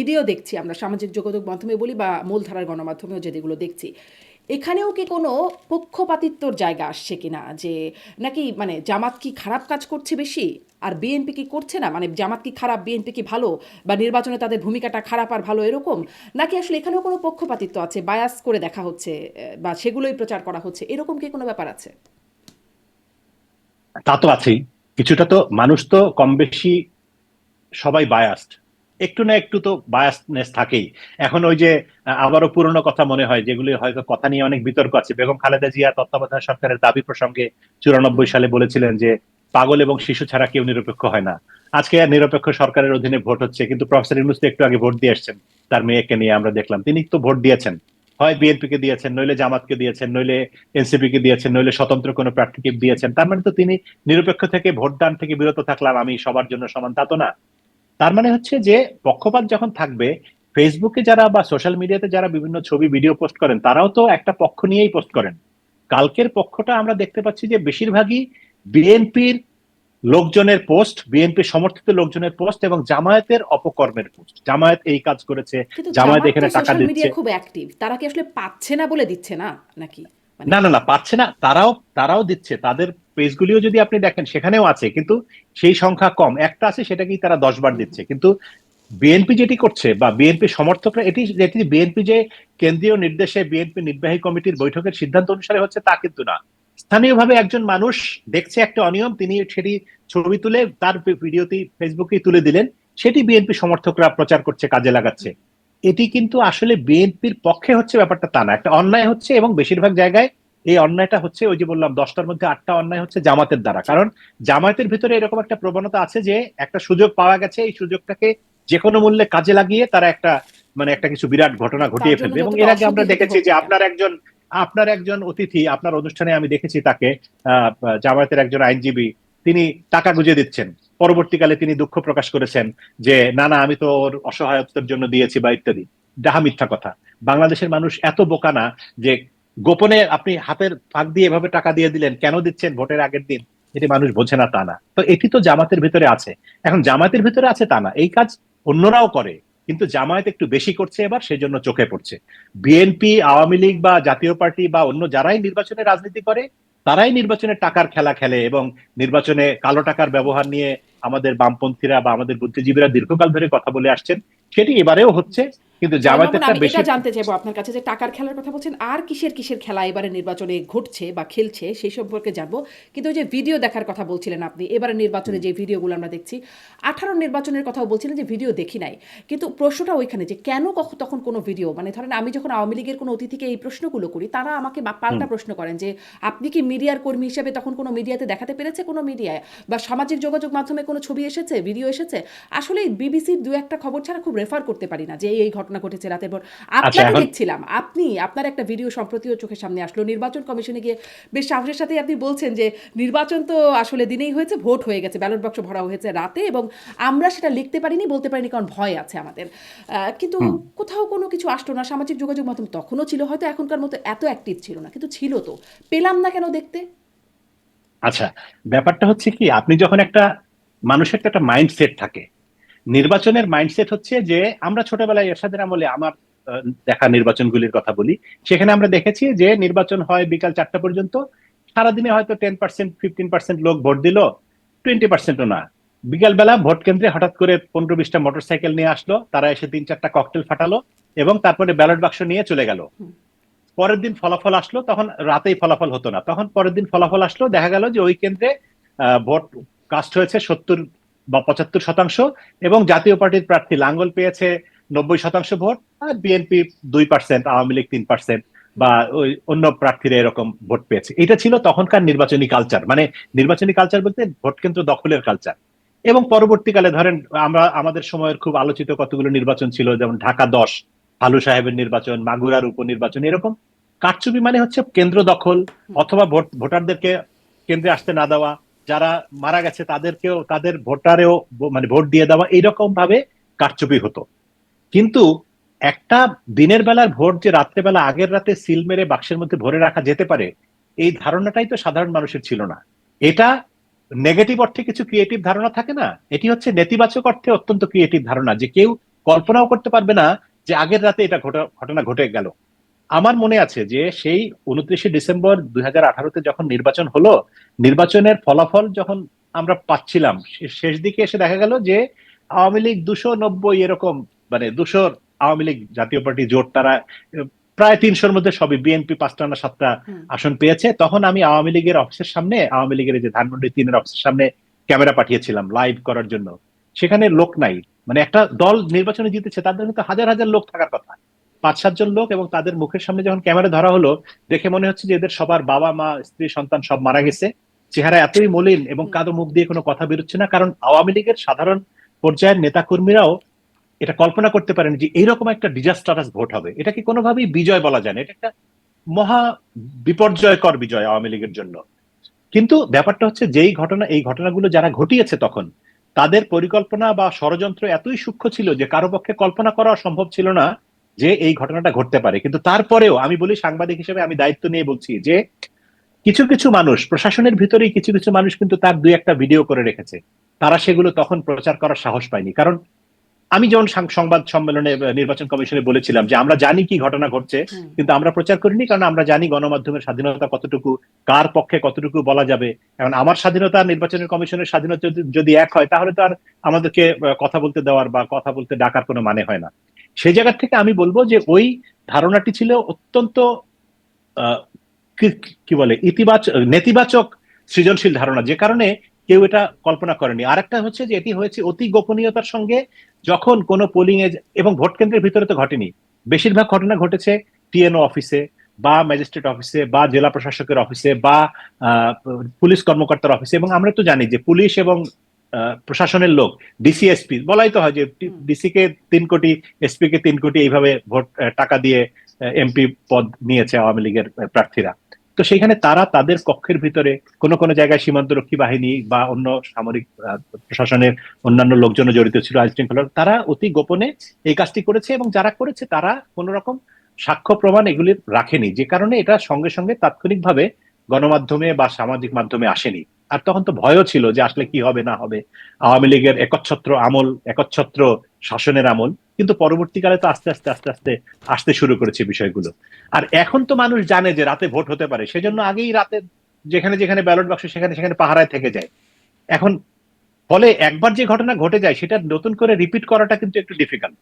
Video দেখছি আমরা, সামাজিক যোগাযোগ মাধ্যমে বলি বা মূলধারার গণমাধ্যমেও যেগুলো দেখছি। এখানেও কি কোনো পক্ষপাতিত্বর জায়গা আসছে কিনা? যে নাকি মানে জামাত কি খারাপ কাজ করছে বেশি? আর বিএনপি কি করছে না? মানে জামাত কি খারাপ, বিএনপি কি ভালো? বা নির্বাচনে তাদের ভূমিকাটা খারাপ আর ভালো এরকম? নাকি আসলে এখানেও কোনো পক্ষপাতিত্ব আছে, বায়াস করে দেখা হচ্ছে বা সেগুলোই প্রচার করা হচ্ছে? এরকম কি কোনো ব্যাপার আছে? তা তো আছেই। কিছুটা তো মানুষ তো কম বেশি সবাই বায়াসড একটু না একটু তো বায়াসনেস থাকেই। এখন ওই যে, আবারও পুরনো কথা মনে হয়, যেগুলি হয়তো কথা নিয়ে অনেক বিতর্ক আছে। বেগম খালেদা জিয়া তত্ত্বাবধায়ক সরকারের দাবি প্রসঙ্গে চুরানব্বই সালে বলেছিলেন যে, পাগল এবং শিশু ছাড়া কেউ নিরপেক্ষ হয় না। আজকে নিরপেক্ষ সরকারের অধীনে ভোট হচ্ছে, কিন্তু প্রফেসর ইউনুস একটু আগে ভোট দিয়ে আসছেন তার মেয়েকে নিয়ে আমরা দেখলাম। তিনি তো ভোট দিয়েছেন। হয় বিএনপি কে দিয়েছেন, নইলে জামাতকে দিয়েছেন, নইলে এনসিপি কে দিয়েছেন, নইলে স্বতন্ত্র কোনো প্রার্থীকে দিয়েছেন। তার মানে তো তিনি নিরপেক্ষ থেকে ভোটদান থেকে বিরত থাকলাম, আমি সবার জন্য সমান। তা তো না। তার মানে হচ্ছে যে পক্ষপাত যখন থাকবে ফেসবুকে যারা বা সোশ্যাল মিডিয়াতে যারা বিভিন্ন ছবি ভিডিও পোস্ট করেন তারাও তো একটা পক্ষ নিয়েই পোস্ট করেন। কালকের পক্ষটা আমরা দেখতে পাচ্ছি যে বেশিরভাগই বিএনপির লোকজনের পোস্ট বিএনপি সমর্থিত লোকজনের পোস্ট এবং জামায়াতের অপকর্মের পোস্ট জামায়াত এই কাজ করেছে জামায়াত এখানে টাকা দিচ্ছে। খুব অ্যাক্টিভ তারা কি আসলে পাচ্ছে না বলে দিচ্ছে না নাকি? না না না, পাচ্ছে না। তারাও তারাও দিচ্ছে। তাদের পেজগুলিও যদি আপনি দেখেন, সেখানেও আছে, কিন্তু সেই সংখ্যা কম। একটা আছে, সেটাকেই তারা দশ বার দিচ্ছে। কিন্তু বিএনপি যেটি করছে বা বিএনপি সমর্থকরা, এটি যেটি বিএনপি যে কেন্দ্রীয় নির্দেশে বিএনপি নির্বাহী কমিটির বৈঠকের সিদ্ধান্ত অনুসারে হচ্ছে, তা কিন্তু না। স্থানীয়ভাবে একজন মানুষ দেখছে একটা অনিয়ম, তিনি সেটি ছবি তুলে তার ভিডিওতে ফেসবুকে তুলে দিলেন। সেটি বিএনপি সমর্থকরা প্রচার করছে, কাজে লাগাচ্ছে। এটি কিন্তু আসলে বিএনপির পক্ষে হচ্ছে ব্যাপারটা তা না। একটা অন্যায় হচ্ছে এবং বেশিরভাগ জায়গায় এই অন্যায়টা হচ্ছে ওই যে বললাম দশটার মধ্যে আটটা অন্যায় হচ্ছে জামাতের দ্বারা। কারণ জামায়াতের ভিতরে এরকম একটা প্রবণতা আছে যে একটা সুযোগ পাওয়া গেছে এই সুযোগটাকে যে কোনো মূল্যে কাজে লাগিয়ে তারা একটা মানে একটা কিছু বিরাট ঘটনা ঘটিয়ে ফেলবে। এবং এর আগে আমরা দেখেছি যে আপনার একজন আপনার একজন অতিথি আপনার অনুষ্ঠানে আমি দেখেছি তাকে আহ, জামায়াতের একজন আইনজীবী তিনি টাকা গুজে দিচ্ছেন। পরবর্তীকালে তিনি দুঃখ প্রকাশ করেছেন যে, না না, আমি তো ওর অসহায়তার জন্য দিয়েছি বা ইত্যাদি। ডাহা মিথ্যা কথা। বাংলাদেশের মানুষ এত বোকা না যে, গোপনে আপনি হাতের ফাঁক দিয়ে এভাবে টাকা দিয়ে দিলেন, কেন দিচ্ছেন ভোটের আগের দিন? এটি মানুষ বোঝে না তা না। তো এটি তো জামাতের ভিতরে আছে। এখন জামাতের ভিতরে আছে তা না। এই কাজ অন্যরাও করে, কিন্তু জামায়াত একটু বেশি করছে এবার, সেজন্য চোখে পড়ছে। বিএনপি, আওয়ামী লীগ বা জাতীয় পার্টি বা অন্য যারাই নির্বাচনে রাজনীতি করে তারাই নির্বাচনে টাকার খেলা খেলে এবং নির্বাচনে কালো টাকার ব্যবহার নিয়ে আমাদের বামপন্থীরা বা আমাদের বুদ্ধিজীবীরা দীর্ঘকাল ধরে কথা বলে আসছেন, সেটি এবারেও হচ্ছে। কিন্তু জামায়াতের জনগণ, আমি বেশি জানতে চাইব আপনার কাছে যে টাকার খেলার কথা বলছেন আর কিসের কিসের খেলা এবারে নির্বাচনে ঘটছে বা খেলছে সেই সম্পর্কে জানব। কিন্তু ওই যে ভিডিও দেখার কথা বলছিলেন আপনি এবারে নির্বাচনে যে ভিডিওগুলো আমরা দেখছি আঠারো নির্বাচনের কথাও বলছিলেন যে ভিডিও দেখি নাই। কিন্তু প্রশ্নটা ওইখানে যে কেন কখ- তখন কোনো ভিডিও মানে ধরেন আমি যখন আওয়ামী লীগের কোনো অতিথিকে এই প্রশ্নগুলো করি তারা আমাকে পাল্টা প্রশ্ন করেন যে আপনি কি মিডিয়ার কর্মী হিসেবে তখন কোনো মিডিয়াতে দেখাতে পেরেছে কোনো মিডিয়ায়? বা সামাজিক যোগাযোগ মাধ্যমে কোনো ছবি এসেছে ভিডিও এসেছে? আসলে বিবিসির দু একটা খবর ছাড়া খুব রেফার করতে পারি না যে এই এই ঘটনা ঘটেছে রাতের পর আপনাকে দেখছিলাম আপনি আপনার একটা ভিডিও সম্প্রতিও চোখের সামনে আসলো। নির্বাচন কমিশনে গিয়ে বেশ সাহসের সাথে আপনি বলছেন যে নির্বাচন তো আসলে দিনেই হয়েছে ভোট হয়ে গেছে ব্যালট বাক্স ভরা হয়েছে রাতে এবং আমরা সেটা লিখতে পারিনি বলতে পারিনি কারণ ভয় আছে আমাদের। কিন্তু কোথাও কোনো কিছু আসলো না সামাজিক যোগাযোগ মাধ্যম তখনও ছিল হয়তো এখনকার মতো এত অ্যাক্টিভ ছিল না কিন্তু ছিল তো। পেলাম না কেন দেখতে? আচ্ছা ব্যাপারটা হচ্ছে কি আপনি যখন একটা মানুষের তো একটা মাইন্ডসেট থাকে নির্বাচনের মাইন্ডসেট হচ্ছে যে আমরা ছোটবেলায় এরশাদের আমলে আমার দেখা নির্বাচনগুলির কথা বলি। সেখানে আমরা দেখেছি যে নির্বাচন হয় বিকাল চারটা পর্যন্ত। সারাদিনে হয়তো টেন পার্সেন্ট ফিফটিন পার্সেন্ট লোক ভোট দিল টোয়েন্টি পার্সেন্টও না। বিকালবেলা ভোট কেন্দ্রে হঠাৎ করে পনেরো বিশটা মোটরসাইকেল নিয়ে আসলো তারা এসে তিন চারটা ককটেল ফাটালো এবং তারপরে ব্যালট বাক্স নিয়ে চলে গেল। পরের দিন ফলাফল আসলো তখন রাতেই ফলাফল হতো না। তখন পরের দিন ফলাফল আসলো দেখা গেল যে ওই কেন্দ্রে আহ, ভোট কাস্ট হয়েছে সত্তর বা পঁচাত্তর শতাংশ এবং জাতীয় পার্টির প্রার্থী লাঙ্গল পেয়েছে নব্বই শতাংশ ভোট আর বিএনপি দুই পার্সেন্ট আওয়ামী লীগ তিন পার্সেন্ট বা ওই অন্য প্রার্থীরা এরকম ভোট পেয়েছে। এটা ছিল তখনকার নির্বাচনী কালচার মানে নির্বাচনী কালচার বলতে ভোট কেন্দ্র দখলের কালচার এবং পরবর্তীকালে ধরেন আমরা আমাদের সময়ের খুব আলোচিত কতগুলো নির্বাচন ছিল যেমন ঢাকা দশ ভালু সাহেবের নির্বাচন মাগুরার উপনির্বাচন এরকম কারচুপি মানে হচ্ছে কেন্দ্র দখল অথবা ভোট ভোটারদেরকে কেন্দ্রে আসতে না দেওয়া যারা মারা গেছে তাদেরকেও, তাদের ভোটারেও মানে ভোট দিয়ে দেওয়া এইরকম ভাবে কারচুপি হতো। কিন্তু একটা দিনের বেলার ভোট যে রাত্রেবেলা আগের রাতে সিল মেরে বাক্সের মধ্যে ভরে রাখা যেতে পারে, এই ধারণাটাই তো সাধারণ মানুষের ছিল না। এটা নেগেটিভ অর্থে কিছু ক্রিয়েটিভ ধারণা থাকে না? এটি হচ্ছে নেতিবাচক অর্থে অত্যন্ত ক্রিয়েটিভ ধারণা যে কেউ কল্পনাও করতে পারবে না যে আগের রাতে এটা ঘটা- ঘটনা ঘটে গেল। আমার মনে আছে যে সেই উনত্রিশে ডিসেম্বর দুই হাজার আঠারোতে যখন নির্বাচন হলো নির্বাচনের ফলাফল যখন আমরা পাচ্ছিলাম শেষ দিকে এসে দেখা গেল যে আওয়ামী লীগ দুশো নব্বই এরকম মানে দুশো আওয়ামী লীগ জাতীয় পার্টি জোট তারা প্রায় তিনশোর মধ্যে সবই বিএনপি পাঁচটা না সাতটা আসন পেয়েছে। তখন আমি আওয়ামী লীগের অফিসের সামনে আওয়ামী লীগের যে ধানমন্ডি তিনের অফিসের সামনে ক্যামেরা পাঠিয়েছিলাম লাইভ করার জন্য। সেখানে লোক নাই। মানে একটা দল নির্বাচনে জিতেছে তাদের কিন্তু হাজার হাজার লোক থাকার কথা। পাঁচ সাতজন লোক এবং তাদের মুখের সামনে যখন ক্যামেরা ধরা হলো দেখে মনে হচ্ছে যে এদের সবার বাবা মা স্ত্রী সন্তান সব মারা গেছে। চেহারা এতই মলিন এবং কাদো মুখ দিয়ে কোনো কথা বেরোচ্ছে না কারণ আওয়ামী লীগের সাধারণ পর্যায়ের নেতা কর্মীরাও এটা কল্পনা করতে পারেন যে এইরকম একটা ডিজাস্টারাস ভোট হবে। এটা কি কোনোভাবেই বিজয় বলা যায় না। এটা একটা মহা বিপর্যয়কর বিজয় আওয়ামী লীগের জন্য। কিন্তু ব্যাপারটা হচ্ছে যেই ঘটনা এই ঘটনাগুলো যারা ঘটিয়েছে তখন তাদের পরিকল্পনা বা ষড়যন্ত্র এতই সূক্ষ্ম ছিল যে কারও পক্ষে কল্পনা করা সম্ভব ছিল না যে এই ঘটনাটা ঘটতে পারে। কিন্তু তারপরেও আমি বলি সাংবাদিক হিসেবে আমি দায়িত্ব নিয়ে বলছি যে কিছু কিছু মানুষ প্রশাসনের ভিতরেই কিছু কিছু মানুষ কিন্তু তার দুই একটা ভিডিও করে রেখেছে। তারা সেগুলো তখন প্রচার করার সাহস পায়নি। কারণ আমি যেমন সংবাদ সম্মেলনে নির্বাচন কমিশনে বলেছিলাম যে আমরা জানি কি ঘটনা ঘটছে কিন্তু আমরা প্রচার করিনি কারণ আমরা জানি গণমাধ্যমের স্বাধীনতা কতটুকু কার পক্ষে কতটুকু বলা যাবে। এখন আমার স্বাধীনতা নির্বাচনের কমিশনের স্বাধীনতা যদি- যদি এক হয় তাহলে তো আর আমাদেরকে কথা বলতে দেওয়ার বা কথা বলতে ডাকার কোনো মানে হয় না। সেই জায়গা থেকে আমি বলব যে ওই ধারণাটি ছিল অত্যন্ত কি- বলে, ইতিবাচক, নেতিবাচক সৃজনশীল ধারণা, যে কারণে কেউ এটা কল্পনা করেনি। আরেকটা হচ্ছে যে এটি হয়েছে অতি গোপনীয়তার সঙ্গে যখন কোনো পোলিং এ, এবং ভোট কেন্দ্রের ভিতরে তো ঘটেনি। বেশিরভাগ ঘটনা ঘটেছে টিএনও অফিসে বা ম্যাজিস্ট্রেট অফিসে বা জেলা প্রশাসকের অফিসে বা পুলিশ কর্মকর্তার অফিসে এবং আমরা তো জানি যে পুলিশ এবং প্রশাসনের লোক ডিসিএসপি বলাই তো হয় যে ডিসি কে তিন কোটি এসপি কে তিন কোটি এইভাবে ভোট টাকা দিয়ে এমপি পদ নিয়েছে আওয়ামী লীগের প্রার্থীরা। তো সেখানে তারা তাদের কক্ষের ভিতরে কোন কোন জায়গায় সীমান্তরক্ষী বাহিনী বা অন্য সামরিক প্রশাসনের অন্যান্য লোকজন জড়িত ছিল আইন শৃঙ্খলার তারা অতি গোপনে এই কাজটি করেছে এবং যারা করেছে তারা কোন রকম সাক্ষ্য প্রমাণ এগুলি রাখেনি। যে কারণে এটা সঙ্গে সঙ্গে তাৎক্ষণিকভাবে গণমাধ্যমে বা সামাজিক মাধ্যমে আসেনি। আর তখন তো ভয়ও ছিল যে আসলে কি হবে, না হবে। আওয়ামী লীগের একচ্ছত্র আমল, একচ্ছত্র শাসনের আমল, কিন্তু পরবর্তীকালে তো আস্তে আস্তে আস্তে আস্তে আসতে শুরু করেছে বিষয়গুলো। আর এখন তো মানুষ জানে যে রাতে ভোট হতে পারে, সেজন্য আগেই রাতে যেখানে যেখানে ব্যালট বাক্স সেখানে সেখানে পাহারায় থেকে যায়। এখন ফলে একবার যে ঘটনা ঘটে যায়, সেটা নতুন করে রিপিট করাটা কিন্তু একটু ডিফিকাল্ট